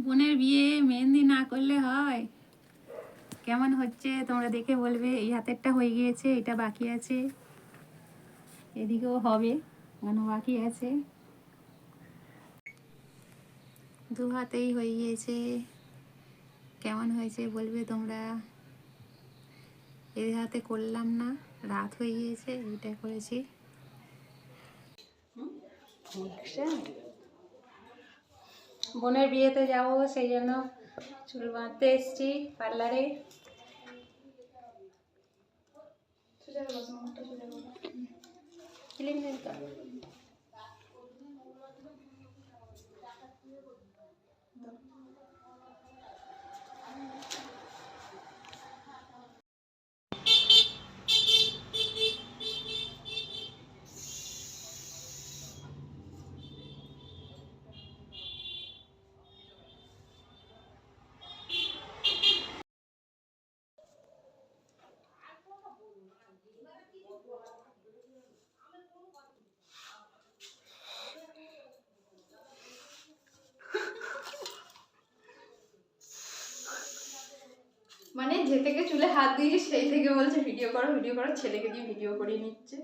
বোনের বিয়ে, মেহেন্দি না করলে হয়। কেমন হচ্ছে? তোমরা দেখে বলবে। এই হাতেরটা হয়ে গিয়েছে, এটা বাকি আছে। এদিকেও হবে, এখনও বাকি আছে। দু হাতেই হয়ে গিয়েছে। কেমন হয়েছে বলবে তোমরা? এর হাতে করলাম না, রাত হয়ে গিয়েছে এটা করেছি। বোনের বিয়েতে যাব সেই জন্য চুল বাঁধতে এসছি পার্লারে ক্লিন যে থেকে চুলে হাত দিয়ে সেই থেকে বলছে, ভিডিও করো ভিডিও করো, ছেলেকে দিয়ে ভিডিও করে নিচ্ছে।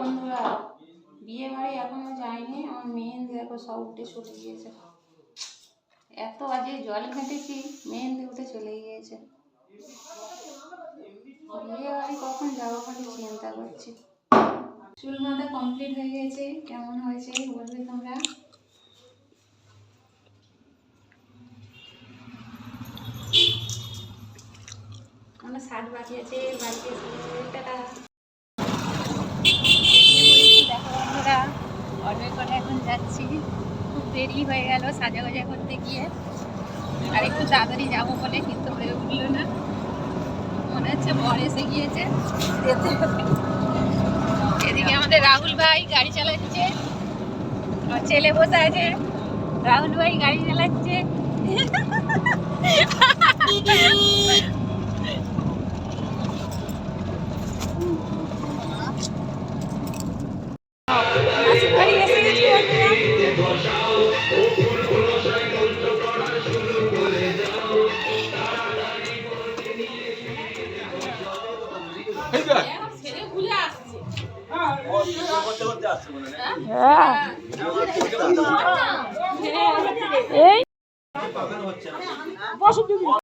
বন্ধুরা, বিয়ে বাড়ি এখনও যায়নি, আমার মেহেন্দি দেখো সব উঠে গিয়েছে। এত আজকে জল ঘেঁটেছি মেহেন্দি উঠে চলে গিয়েছে। চুল বাঁধা কমপ্লিট হয়ে গেছে। কেমন হয়েছে বলবে তোমরা? আমার শার্ট বাকি আছে দেখো বন্ধুরা অটোয় করে এখন যাচ্ছি। খুব দেরি হয়ে গেল সাজা গোজা করতে গিয়ে। আর একটু তাড়াতাড়ি যাব বলে কিন্তু হয়ে উঠল না মনে হচ্ছে বর এসে গিয়েছে। এদিকে আমাদের রাহুল ভাই গাড়ি চালাচ্ছে। আমার ছেলে বসে আছে। রাহুল ভাই গাড়ি চালাচ্ছে। হ্যাঁ।